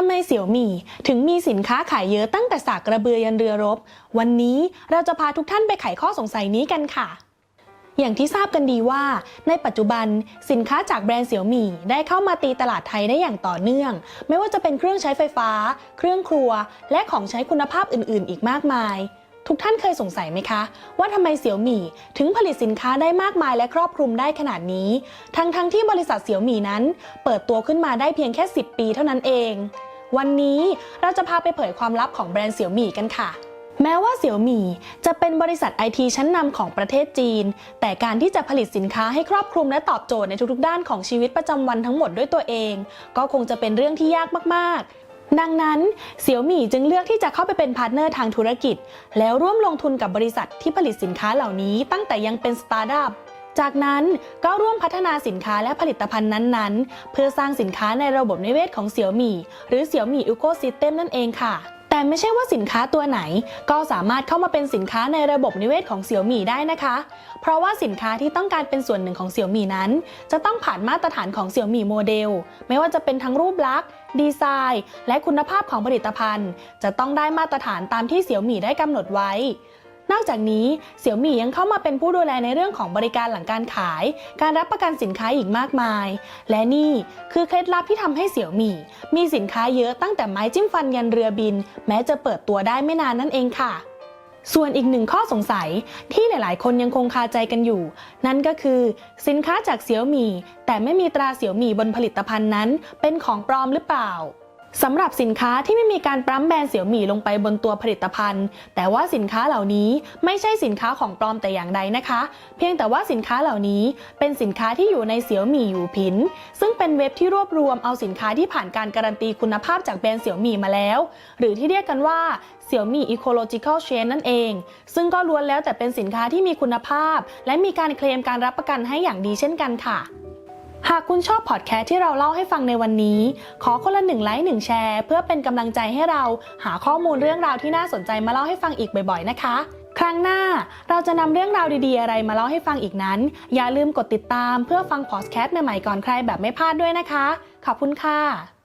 ำไมเสี่ยวหมี่ถึงมีสินค้าขายเยอะตั้งแต่สากกระเบือยันเรือรบ วันนี้เราจะพาทุกท่านไปไขข้อสงสัยนี้กันค่ะ อย่างที่ทราบกันดีว่า ในปัจจุบันสินค้าจากแบรนด์เสี่ยวหมี่ได้เข้ามาตีตลาดไทยได้อย่างต่อเนื่อง ไม่ว่าจะเป็นเครื่องใช้ไฟฟ้า เครื่องครัว และของใช้คุณภาพอื่น ๆ อีกมากมาย ทุกท่านเคยสงสัยไหมคะ ว่าทำไมเสี่ยวหมี่ถึงผลิตสินค้าได้มากมายและครอบคลุมได้ขนาดนี้ ทั้งๆทที่บริษัทเสี่ยวหมี่นั้น เปิดตัวขึ้นมาได้เพียงแค่ 10 ปีเท่านั้นเอง วันนี้เราจะพาไปเผยความลับของแบรนด์เสี่ยวหมี่กันค่ะ แม้ว่าเสี่ยวหมี่จะเป็นบริษัทไอทีชั้นนำของประเทศจีน แต่การที่จะผลิตสินค้าให้ครอบคลุมและตอบโจทย์ในทุกๆ ด้านของชีวิตประจำวันทั้งหมดด้วยตัวเอง ก็คงจะเป็นเรื่องที่ยากมากๆดังนั้นเสี่ยวหมี่จึงเลือกที่จะเข้าไปเป็นพาร์ทเนอร์ทางธุรกิจ แล้วร่วมลงทุนกับบริษัทที่ผลิตสินค้าเหล่านี้ตั้งแต่ยังเป็นสตาร์ทอัพ จากนั้นก็ร่วมพัฒนาสินค้าและผลิตภัณฑ์นั้นๆ เพื่อสร้างสินค้าในระบบนิเวศของเสี่ยวหมี่หรือเสี่ยวหมี่อีโคซิสเต็มนั่นเองค่ะ แต่ไม่ใช่ว่าสินค้าตัวไหน ก็สามารถเข้ามาเป็นสินค้าในระบบนิเวศของเสี่ยวหมี่ได้นะคะ เพราะว่าสินค้าที่ต้องการเป็นส่วนหนึ่งของเสี่ยวหมี่นั้น จะต้องผ่านมาตรฐานของเสี่ยวหมี่โมเดล ไม่ว่าจะเป็นทั้งรูปลักษณ์ดีไซน์ และคุณภาพของผลิตภัณฑ์ จะต้องได้มาตรฐานตามที่เสี่ยวหมี่ได้กำหนดไว้ นอกจากนี้เสี่ยวหมี่ยังเข้ามาเป็นผู้ดูแลในเรื่องของบริการหลังการขาย การรับประกันสินค้าอีกมากมาย และนี่คือเคล็ดลับที่ทำให้เสี่ยวหมี่มีสินค้าเยอะตั้งแต่ไม้จิ้มฟันยันเรือบิน แม้จะเปิดตัวได้ไม่นานนั่นเองค่ะส่วนอีกหนึ่งข้อสงสัยที่หลาย ๆ คนยังคงคาใจกันอยู่ นั่นก็คือสินค้าจากเสี่ยวหมี่แต่ไม่มีตราเสี่ยวหมี่บนผลิตภัณฑ์นั้น เป็นของปลอมหรือเปล่า สำหรับสินค้าที่ไม่มีการปั๊มแบรนด์เสี่ยวหมี่ลงไปบนตัวผลิตภัณฑ์ แต่ว่าสินค้าเหล่านี้ไม่ใช่สินค้าของปลอมแต่อย่างใดนะคะ เพียงแต่ว่าสินค้าเหล่านี้เป็นสินค้าที่อยู่ในเสี่ยวหมี่อยู่ผิน ซึ่งเป็นเว็บที่รวบรวมเอาสินค้าที่ผ่านการการันตีคุณภาพจากแบรนด์เสี่ยวหมี่มาแล้ว หรือที่เรียกกันว่าเสี่ยวหมี่ ecological chain นั่นเอง ซึ่งก็ล้วนแล้วแต่เป็นสินค้าที่มีคุณภาพ และมีการเคลมการรับประกันให้อย่างดีเช่นกันค่ะ หากคุณชอบพอดแคสต์ที่เราเล่าให้ฟังในวันนี้ ขอคนละหนึ่งไลค์หนึ่งแชร์ เพื่อเป็นกำลังใจให้เราหาข้อมูลเรื่องราวที่น่าสนใจมาเล่าให้ฟังอีกบ่อยๆนะคะ ครั้งหน้าเราจะนำเรื่องราวดีๆ อะไรมาเล่าให้ฟังอีกนั้น อย่าลืมกดติดตามเพื่อฟังพอดแคสต์ใหม่ๆก่อนใครแบบไม่พลาดด้วยนะคะ ขอบคุณค่ะ